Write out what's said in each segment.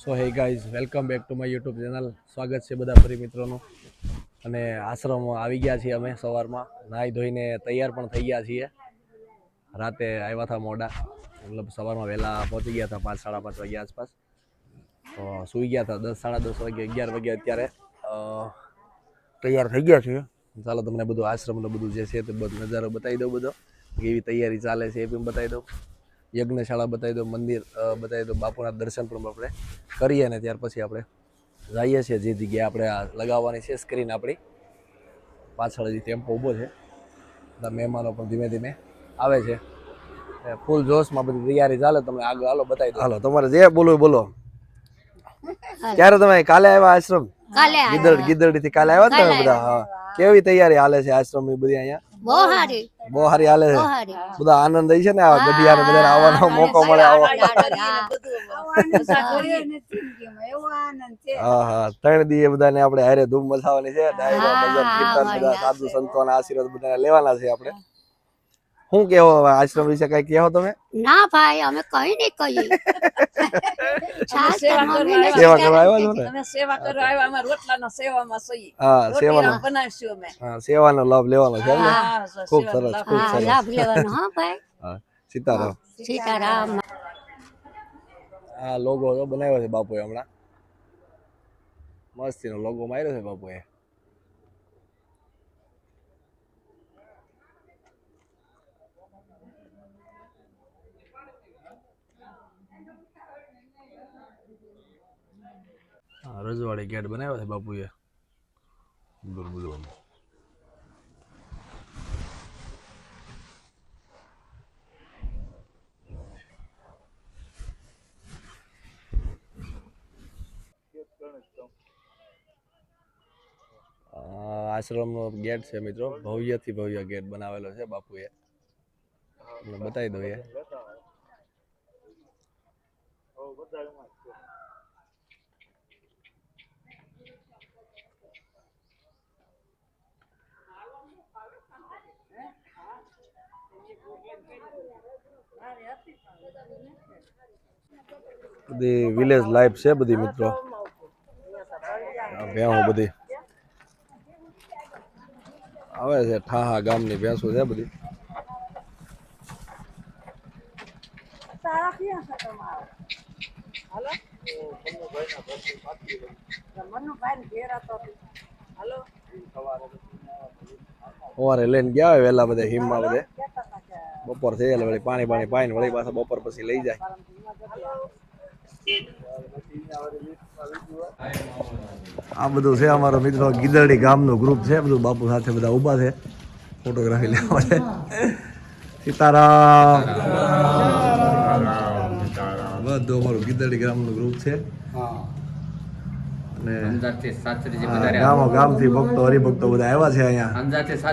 So hey guys, welcome back to my YouTube channel. સ્વાગત છે બધા ફરી મિત્રોનું. અને આશ્રમ આવી ગયા છીએ અમે સવારમાં. નાહી ધોઈને તૈયાર પણ થઈ ગયા છીએ. રાતે આવ્યા હતા મોડા. મતલબ સવારમાં વહેલા પહોંચી ગયા હતા પાંચ, સાડા પાંચ વાગ્યા આસપાસ. તો સૂઈ ગયા હતા દસ, સાડા દસ વાગે, અગિયાર વાગે અત્યારે તૈયાર થઈ ગયા છીએ. ચાલો તમને બધું આશ્રમનું બધું જે છે તે બધું નજારો બતાવી દઉં બધો. કેવી તૈયારી ચાલે છે એ પણ બતાવી દઉં. યજ્ઞશાળા બતાવી દો મંદિર બતાવી દો બાપુના દર્શન પણ આપણે કરીએ ને ત્યાર પછી આપણે જઈએ છીએ જે જગ્યાએ આપણે આ લગાવવાની છે સ્ક્રીન આપણી. પાછળ હજી ટેમ્પો ઊભો છે. બધા મહેમાનો પણ ધીમે ધીમે આવે છે. એ ફૂલ જોશમાં બધી તૈયારી ચાલે તમને આગળ હાલો બતાવી દો. હાલો તમારે જે બોલવું બોલો. ક્યારે તમે કાલે આવ્યા આશ્રમ? કાલે ગીદડ ગીદડી થી કાલે આવ્યા તમે બધા? હા. કેવી તૈયારી હાલે છે આશ્રમની બધી અહીંયા? બહુ સારી બહુ સારી હાલે છે. બધા આનંદ થઈ છે ને આવા ગઢિયાને બધાને આવવાનો મોકો મળે આવો. હા. હા ત્રણ દી બધાને આપણે હારે ધૂમ મચાવવાની છે. ડાયરો ભજન કીર્તન બધા સાધુ સંતોના આશીર્વાદ બધાને લેવાના છે આપણે. શું કેવો આશ્રમ વિશે કઈ કેવો તમે? ના ભાઈ અમે કઈ નહીં કહીએ. સેવા કરવા મમ્મીને સેવા કરવા આવ્યા ને અમે સેવા કરવા આવ્યા અમે રોટલાના સેવામાં સહી હા સેવાનો. બનાવીશું અમે. હા સેવાનો લાભ લેવાનો છે ને ખૂબ સરસ લાભ. ખૂબ સરસ. લાભ લેવાનો હા ભાઈ. હા સીતારામ. સીતારામ. આ લોગો તો બનાવ્યો છે બાપુએ હમણાં. મસ્તીનો લોગો માર્યો છે બાપુએ. રજવાડી ગેટ બનાવ્યો છે બાપુએ? બોલ બોલ બોલ. આશ્રમનો ગેટ છે મિત્રો ભવ્યથી ભવ્ય ગેટ બનાવેલો છે બાપુએ. બતાવી દઉં એ. બધી વિલેજ લાઈફ છે બધી મિત્રો. ભેંસો બધી. આવે છે, ઠાહા ગામની ભેંસો છે બધી. સવારે લઈને ગયા હોય વહેલા બધા, હિમમાં બધે. બપોર થઈ એટલે વળી પાણી પાણી પાઈને વળી પાછા બપોર પછી લઈ જાય. આ બધું છે અમારો મિત્રો ગીદડી ગામનું ગ્રુપ છે. બધું બાપુ સાથે બધા ઊભા છે. ફોટોગ્રાફી લેવા માટે સીતારામ. બધું અમારું ગીદડી ગામનું ગ્રુપ છે. હા, પધાર્યા. ગામો ગામથી ભક્તો હરિભક્તો બધા આવ્યા છે અહીંયા.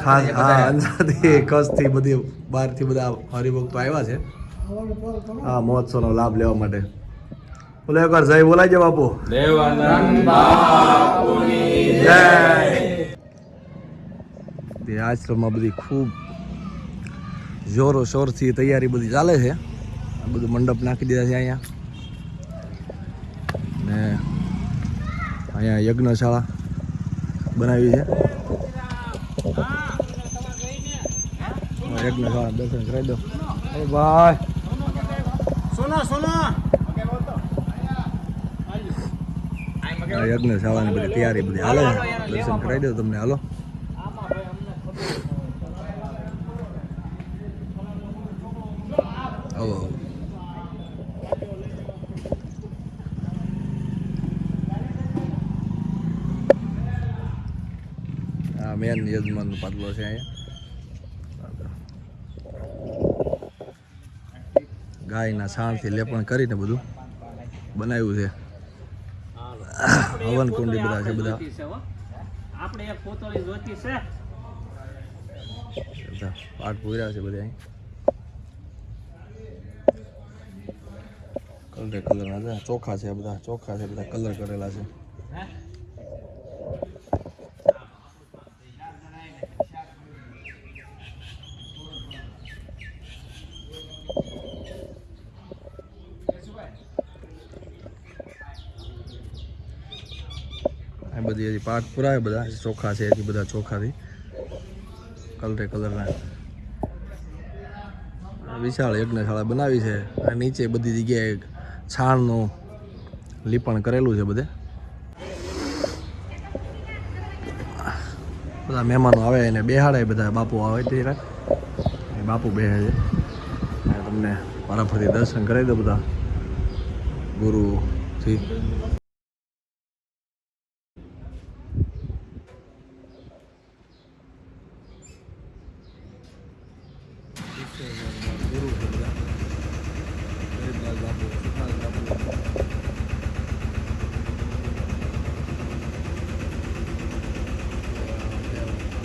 હા અંજારથી કચ્છથી બધી બહારથી બધા હરિભક્તો આવ્યા છે. હા મહોત્સવનો લાભ લેવા માટે. બોલો એકવાર જય બોલાય છે બાપુ. જય. આશ્રમમાં બધી ખૂબ જોરો શોરથી તૈયારી બધી ચાલે છે. આ બધું મંડપ નાખી દીધા છે અહીંયા. ને અહીંયા યજ્ઞશાળા બનાવી છે. યજ્ઞશાળા દર્શન કરાવી દો. ભાઈ. આ યજ્ઞશાળાની બધી તૈયારી બધી હાલો દર્શન કરાવી દો તમને હાલો આવો આવો આ મેન યજમાનનો પાટલો છે અહીંયા. ગાયના છાણથી લેપણ કરીને બધું બનાવ્યું છે. હવન કુંડી બધા છે બધા. આપણે એક પોતળી જોતી છે. બધા પાઠ પૂર્યા છે બધા કલર કલરના છે. ચોખા છે બધા. ચોખા છે બધા. કલર કરેલા છે. આ બધી હજી પાક પુરાય બધા ચોખા છે હજી બધા ચોખાથી. કલરે કલરના વિશાળ યજ્ઞશાળા બનાવી છે. આ નીચે બધી જગ્યાએ છાણનું લીપણ કરેલું છે બધે. બધા મહેમાનો આવે એને બેહાડે, બધા બાપુ આવે તે રાત. બાપુ બેહે છે. તમને તમને ફરી દર્શન કરાવી દો બધા. ગુરુથી ગુરુ છે બધા ગરીબલાલ બાપુ સુખાલ બાપુ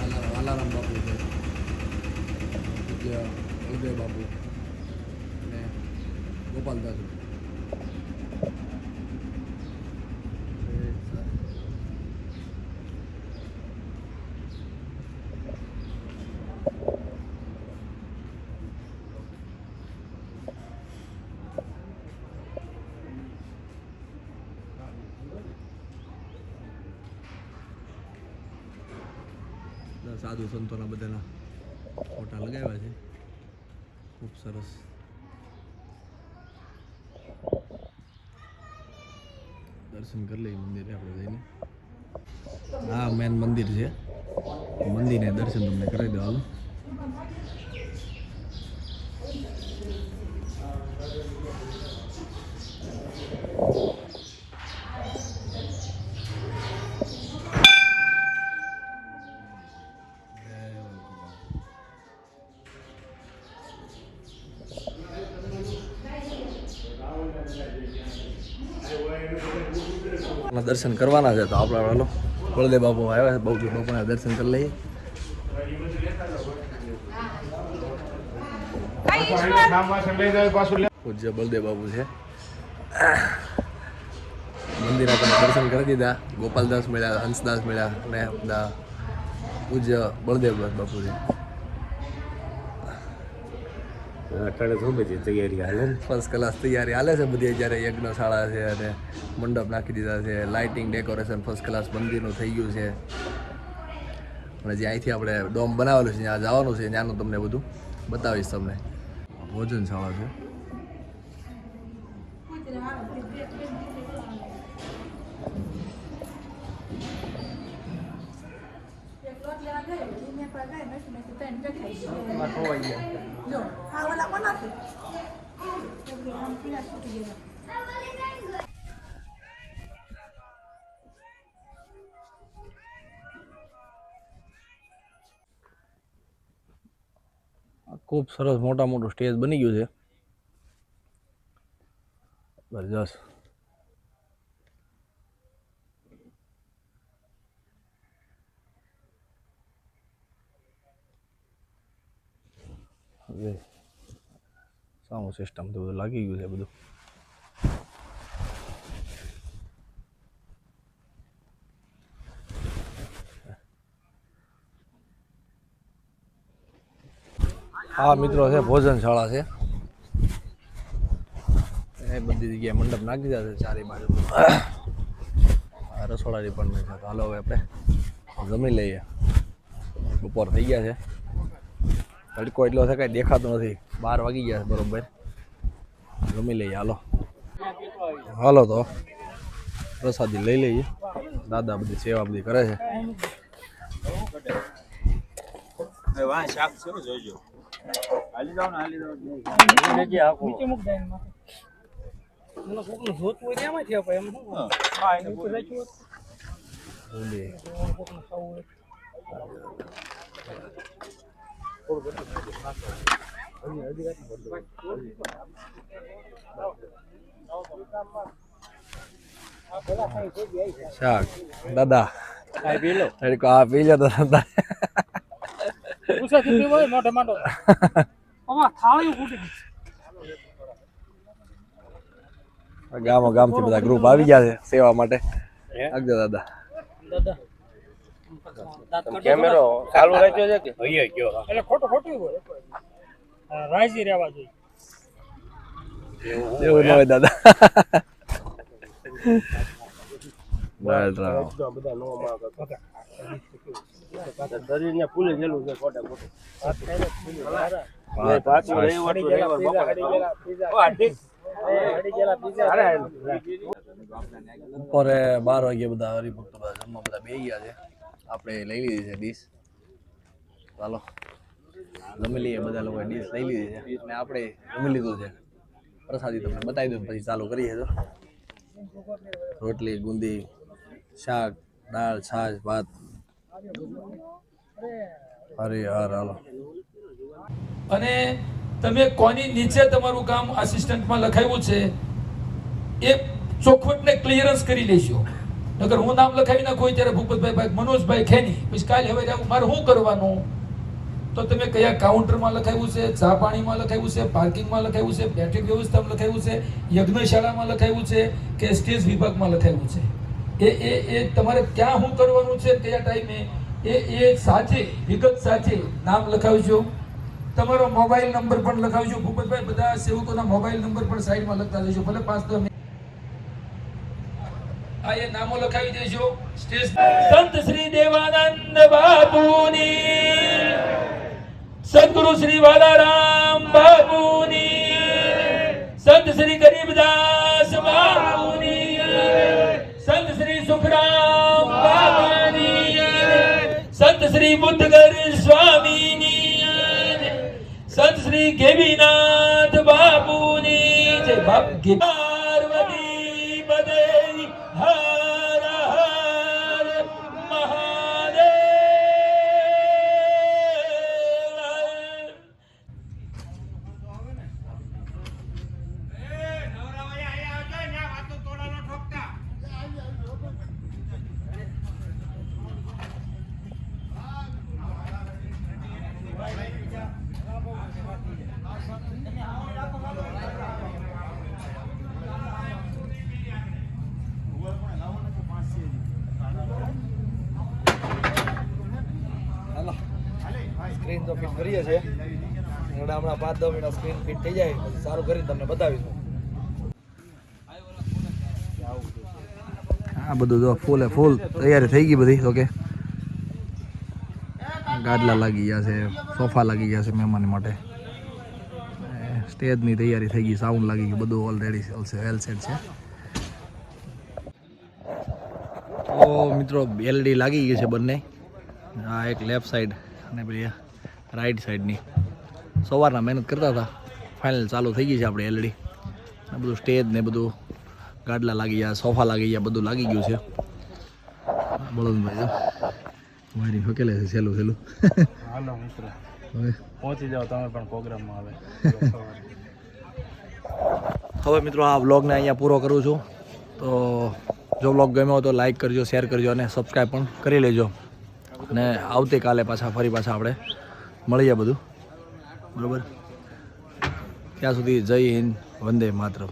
આલા- આલારામ બાપુ છે પૂજ્ય ઉદય બાપુ. અને ગોપાલદાસ સાધુ સંતોના બધાના. ફોટા લગાવ્યા છે. ખૂબ સરસ. દર્શન કરી લઈએ મંદિરે આપણે જઈને. હા મેન મંદિર છે. મંદિરને દર્શન તમને કરાવી દો હાલો દર્શન કરવાના છે તો આપણે હાલો બળદેવ બાપુ આવ્યા છે, બહુ બાપુના દર્શન કરી લઈએ. પૂજ્ય બળદેવ બાપુ છે. મંદિરના તમે દર્શન કરી દીધા. ગોપાલદાસ મળ્યા, હંસદાસ મળ્યા અને બધા પૂજ્ય બળદેવ બાપુ છે. અટાણે શું બધી તૈયારી હાલે ફર્સ્ટ ક્લાસ તૈયારી હાલે છે બધી. જ્યારે યજ્ઞશાળા છે અને મંડપ નાખી દીધા છે. લાઇટિંગ ડેકોરેશન ફર્સ્ટ ક્લાસ મંદિરનું થઈ ગયું છે. અને જે અહીંથી આપણે ડોમ બનાવેલું છે, ત્યાં જવાનું છે. ત્યાંનું તમને બધું બતાવીશ તમને. ભોજનશાળા છે. ખૂબ સરસ મોટા મોટું સ્ટેજ બની ગયું છે. જબરજસ્ત હવે સાઉન્ડ સિસ્ટમ તો બધું લાગી ગયું છે બધું. આ મિત્રો છે, ભોજનશાળા છે. એ બધી જગ્યાએ મંડપ નાખી દીધા છે, ચારે બાજુ. રસોડાની પણ છે તો હાલો હવે આપણે જમી લઈએ. બપોર થઈ ગયા છે. તડકો એટલો છે કાંઈ દેખાતો નથી. બાર વાગી ગયા છે બરોબર. જમી લઈએ હાલો. હાલો તો પ્રસાદી લઈ લઈએ. દાદા બધી સેવા બધી કરે છે. બોલીએ. શાક દાદા તડકો આ પી લો તો દાદા ગામો ગામથી બધા ગ્રુપ આવી ગયા છે સેવા માટે આગજો દાદા કેમેરો ચાલુ રાખ્યો છે કે? એટલે ખોટું ખોટું હોય રાજી રહેવા જોઈએ. એવું હોય દાદા. શરીરને ફૂલી ગયેલું છે ખોટે પાછું રવિવાર બપોરે બાર વાગે બધા હરિભક્તો બધા જમવા બધા બે ગયા છે. આપણે લઈ લીધી છે ડીશ ચાલો. જમી લઈએ બધા લોકોએ ડીશ લઈ લીધી છે. અને આપણે જમી લીધું છે. પ્રસાદી તમને બતાવી દઉં, પછી ચાલુ કરીએ તો. રોટલી, ગુંદી, શાક, દાળ, છાશ, ભાત. અરે હર હાલો. અને તમે કોની નીચે તમારું કામ આસિસ્ટન્ટમાં લખાવ્યું છે, એ ચોખવટને ક્લિયરન્સ કરી લેશો નકર હું નામ લખાવી નાખું ત્યારે ભૂપતભાઈ ભાઈ મનોજભાઈ ખેની. પછી કાલે હવે મારે શું કરવાનું? તો તમે કયા કાઉન્ટરમાં લખાવ્યું છે, ચા પાણીમાં લખાવ્યું છે, પાર્કિંગમાં લખાવ્યું છે, બેઠક વ્યવસ્થામાં લખાવ્યું છે, યજ્ઞશાળામાં લખાવ્યું છે કે સ્ટેજ વિભાગમાં લખાવ્યું છે? એ એ એ તમારે ક્યાં શું કરવાનું છે કયા ટાઈમે? એ એ સાથે, વિગત સાથે નામ લખાવજો. તમારો મોબાઈલ નંબર પણ લખાવજો. ભૂપતભાઈ, બધા સેવકોના મોબાઈલ નંબર પણ સાઈડમાં લખતા જજો ભલે પાંચ મિનિટ આ એ નામો લખાવી દેજો. સંત શ્રી દેવાનંદ બાપુની, સદગુરુ શ્રી વાલારામ બાપુની, સંત શ્રી ગરીબદાસ બાપુની, સંત શ્રી સુખરામ બાબાની સંત શ્રી બુદ્ધગર સ્વામીની, સંત શ્રી ગેવીનાથ બાપુની, જય બાપ ગે- પાર્વતી પદે હર હર મહાદેવ હાલો સ્ક્રીન તો ફિટ કરીએ છીએ. હમણાં પાંચ દસ મિનિટ સ્ક્રીન ફિટ થઈ જાય, પછી સારું કરીને તમને બતાવીશું. હા બધું જો ફૂલે ફૂલ તૈયારી થઈ ગઈ બધી ઓકે ગાડલા લાગી ગયા છે, સોફા લાગી ગયા છે મહેમાન માટે. સ્ટેજની તૈયારી થઈ ગઈ સાઉન્ડ લાગી ગયું, બધું ઓલરેડી વેલ સેટ છે. તો મિત્રો એલડી લાગી ગઈ છે બંને. આ એક લેફ્ટ સાઈડ અને પેલી રાઈટ સાઈડની. સવારના મહેનત કરતા હતા. ફાઇનલ ચાલુ થઈ ગઈ છે આપણે એલડી આ બધું સ્ટેજ ને બધું ગાડલા લાગી ગયા સોફા લાગી ગયા બધું લાગી ગયું છે. બળદભાઈ મારી હકેલે છે સહેલું સહેલું હાલો મિત્રો. હવે? પહોંચી જાઓ તમે પણ પ્રોગ્રામમાં આવે. હવે મિત્રો આ વ્લોગને અહીંયા પૂરો કરું છું. તો જો વ્લોગ ગમ્યો તો લાઈક કરજો શેર કરજો અને સબસ્ક્રાઈબ પણ કરી લેજો. અને આવતીકાલે પાછા ફરી પાછા આપણે. મળીએ બધું. બરાબર? ત્યાં સુધી જય હિન્દ વંદે માતરમ.